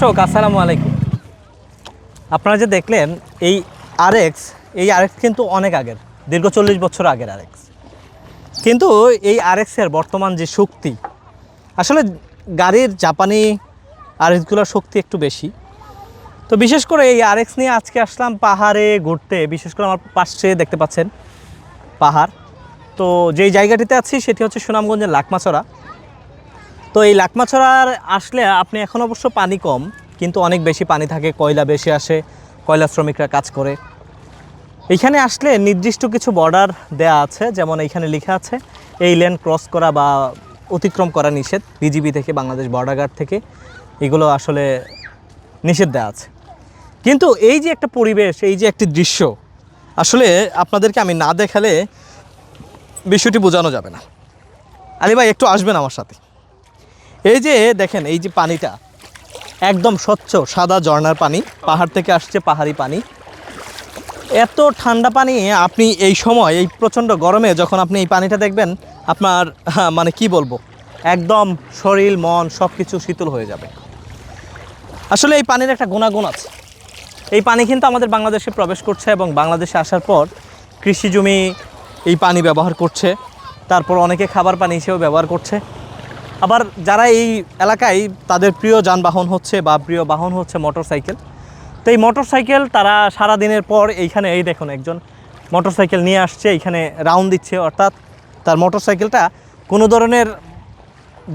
দর্শক, আসসালামু আলাইকুম। আপনারা যে দেখলেন, এই আরএক্স এই আরএক্স কিন্তু অনেক আগের, দীর্ঘ চল্লিশ বছর আগের আরএক্স কিন্তু এই আরএক্সের বর্তমান যে শক্তি, আসলে গাড়ির জাপানি আরএক্সগুলোর শক্তি একটু বেশি। তো বিশেষ করে এই আরএক্স নিয়ে আজকে আসলাম পাহাড়ে ঘুরতে, বিশেষ করে আমার পাশে দেখতে পাচ্ছেন পাহাড়। তো যেই জায়গাটিতে আছি, সেটি হচ্ছে সুনামগঞ্জের লাকমাছড়া। তো এই লাকমাছড়ার আসলে আপনি এখন অবশ্য পানি কম, কিন্তু অনেক বেশি পানি থাকে, কয়লা বেশি আসে, কয়লা শ্রমিকরা কাজ করে। এইখানে আসলে নির্দিষ্ট কিছু বর্ডার দেয়া আছে, যেমন এইখানে লেখা আছে, এই লেন ক্রস করা বা অতিক্রম করা নিষেধ বিজিবি থেকে, বাংলাদেশ বর্ডার গার্ড থেকে, এগুলো আসলে নিষেধ দেওয়া আছে। কিন্তু এই যে একটা পরিবেশ, এই যে একটি দৃশ্য, আসলে আপনাদেরকে আমি না দেখালে বিষয়টি বোঝানো যাবে না। আলী ভাই, একটু আসবেন আমার সাথে। এই যে দেখেন, এই যে পানিটা একদম স্বচ্ছ, সাদা ঝর্নার পানি, পাহাড় থেকে আসছে পাহাড়ি পানি। এত ঠান্ডা পানি, আপনি এই সময়, এই প্রচণ্ড গরমে যখন আপনি এই পানিটা দেখবেন, আপনার মানে কি বলব, একদম শরীর, মন সব কিছু শীতল হয়ে যাবে। আসলে এই পানির একটা গুণাগুণ আছে। এই পানি কিন্তু আমাদের বাংলাদেশে প্রবেশ করছে এবং বাংলাদেশে আসার পর কৃষি জমি এই পানি ব্যবহার করছে। তারপর অনেকে খাবার পানি হিসেবে ব্যবহার করছে। আবার যারা এই এলাকায় তাদের প্রিয় যানবাহন হচ্ছে বা প্রিয় বাহন হচ্ছে মোটর সাইকেল তো এই মোটর সাইকেল তারা সারা দিনের পর এইখানে, এই দেখুন একজন মোটর সাইকেল নিয়ে আসছে, এইখানে রাউন্ড দিচ্ছে। অর্থাৎ তার মোটর সাইকেলটা কোনো ধরনের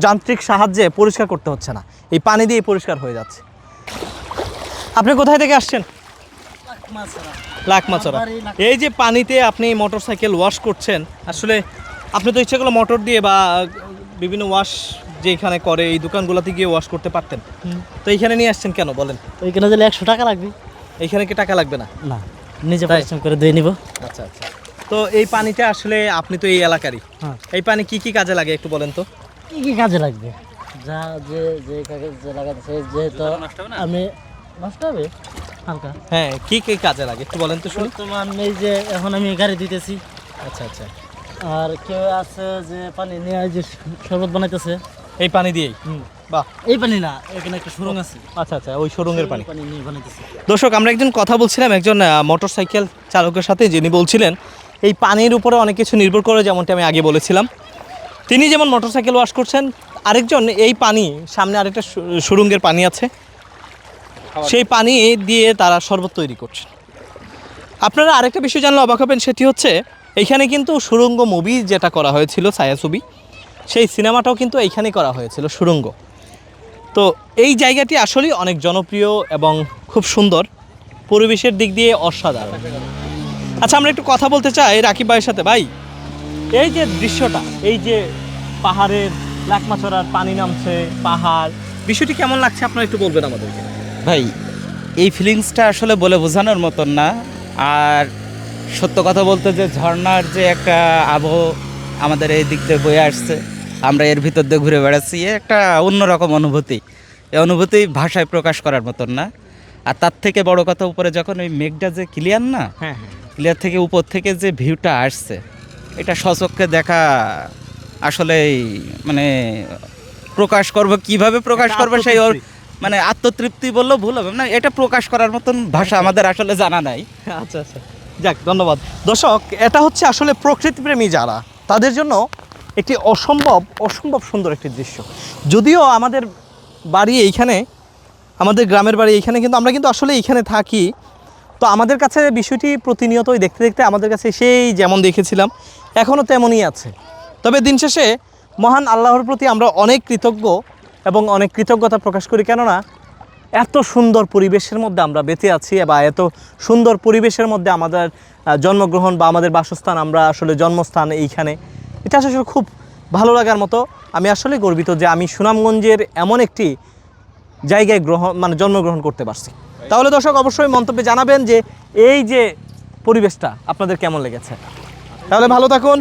যান্ত্রিক সাহায্যে পরিষ্কার করতে হচ্ছে না। এই পানি দিয়ে পরিষ্কার হয়ে যাচ্ছে। আপনি কোথায় থেকে আসছেন? লাকমাচড়া এই যে পানিতে আপনি মোটর সাইকেল ওয়াশ করছেন, আসলে আপনি তো ইচ্ছে করল মোটর দিয়ে বা বিভিন্ন ওয়াশ যে এখানে করে এই দোকানগুলোতে গিয়ে ওয়াশ করতে পারতেন? তো এইখানে নিয়ে আসছেন কেন বলেন? ওইখানে দিলে একশো টাকা লাগবে। এইখানে কি টাকা লাগবে না? না নিজে পরিশ্রম করে দিয়ে নিব। আচ্ছা আচ্ছা। তো এই পানিটা আসলে আপনি তো এই এলাকারই। হ্যাঁ। এই পানি কি কি কাজে লাগে একটু বলেন তো? কি কি কাজে লাগবে? যা যে যে কাজে যে লাগাচ্ছে যেহেতু আমি নষ্ট হবে? হালকা। হ্যাঁ কি কি কাজে লাগে একটু বলেন তো শুনি। বর্তমান এই যে এখন আমি গাড়ি দিতেছি আচ্ছা আচ্ছা। আর কেউ আছে যে পানি নিয়ে এই যে শরবত বানাইতেছে এই পানি দিয়েই? বাহ। এই পানি না এখানে একটা সুরঙ্গ আছে। আচ্ছা আচ্ছা ওই সুরঙ্গের পানি। পানি নিয়ে বানাইতেছে। দর্শক আমরা একজন কথা বলছিলাম একজন মোটর সাইকেল চালকের সাথে যিনি বলছিলেন এই পানির উপরে অনেক কিছু নির্ভর করে যেমনটি আমি আগে বলেছিলাম। তিনি যেমন মোটর সাইকেল ওয়াশ করছেন আরেকজন এই পানি সামনে আরেকটা সুরঙ্গের পানি আছে। সেই পানি দিয়ে তারা শরবত তৈরি করছেন। আপনারা আরেকটা বিষয় জানলে অবাক হবেন সেটি হচ্ছে এইখানে কিন্তু সুরঙ্গ মুভি যেটা করা হয়েছিল ছায়াছবি সেই সিনেমাটাও কিন্তু এইখানেই করা হয়েছিল, সুরঙ্গ। তো এই জায়গাটি আসলেই অনেক জনপ্রিয় এবং খুব সুন্দর, পরিবেশের দিক দিয়ে অসাধারণ। আচ্ছা আমরা একটু কথা বলতে চাই রাকিব ভাইয়ের সাথে। ভাই, এই যে দৃশ্যটা, এই যে পাহাড়ের লাকমাছড়ার পানি নামছে, পাহাড়, বিষয়টি কেমন লাগছে? আপনারা একটু বলবেন আমাদেরকে। ভাই, এই ফিলিংসটা আসলে বলে বোঝানোর মতন না। আর সত্য কথা বলতে যে ঝর্ণার যে একটা আবহ আমাদের এই দিক দিয়ে বয়ে আসছে আমরা এর ভিতর দিয়ে ঘুরে বেড়াচ্ছি এ একটা অন্যরকম অনুভূতি। এই অনুভূতি ভাষায় প্রকাশ করার মতন না। আর তার থেকে বড় কথা উপরে যখন ওই মেঘটা যে ক্লিয়ার না হ্যাঁ হ্যাঁ। ক্লিয়ার থেকে উপর থেকে যে ভিউটা আসছে এটা সচক্ষে দেখা আসলে মানে প্রকাশ করব কীভাবে প্রকাশ করব সেই ওর- মানে আত্মতৃপ্তি বললেও ভুল হবে। না এটা প্রকাশ করার মতন ভাষা আমাদের আসলে জানা নাই। আচ্ছা আচ্ছা। যাক, ধন্যবাদ। দর্শক, এটা হচ্ছে আসলে প্রকৃতিপ্রেমী যারা, তাদের জন্য একটি অসম্ভব অসম্ভব সুন্দর একটি দৃশ্য। যদিও আমাদের বাড়ি এইখানে, আমাদের গ্রামের বাড়ি এইখানে, কিন্তু আমরা কিন্তু আসলে এইখানে থাকি। তো আমাদের কাছে বিষয়টি প্রতিনিয়তই দেখতে দেখতে আমাদের কাছে সেই যেমন দেখেছিলাম এখনও তেমনই আছে। তবে দিন শেষে মহান আল্লাহর প্রতি আমরা অনেক কৃতজ্ঞ এবং অনেক কৃতজ্ঞতা প্রকাশ করি। কেননা এত সুন্দর পরিবেশের মধ্যে আমরা বেঁচে আছি বা এত সুন্দর পরিবেশের মধ্যে আমাদের জন্মগ্রহণ বা আমাদের বাসস্থান, আমরা আসলে জন্মস্থান এইখানে। এটা আসলে খুব ভালো লাগার মতো। আমি আসলে গর্বিত যে আমি সুনামগঞ্জের এমন একটি জায়গায় গ্রহণ মানে জন্মগ্রহণ করতে পারছি। তাহলে দর্শক, অবশ্যই মন্তব্যে জানাবেন যে এই যে পরিবেশটা আপনাদের কেমন লেগেছে। তাহলে ভালো থাকুন।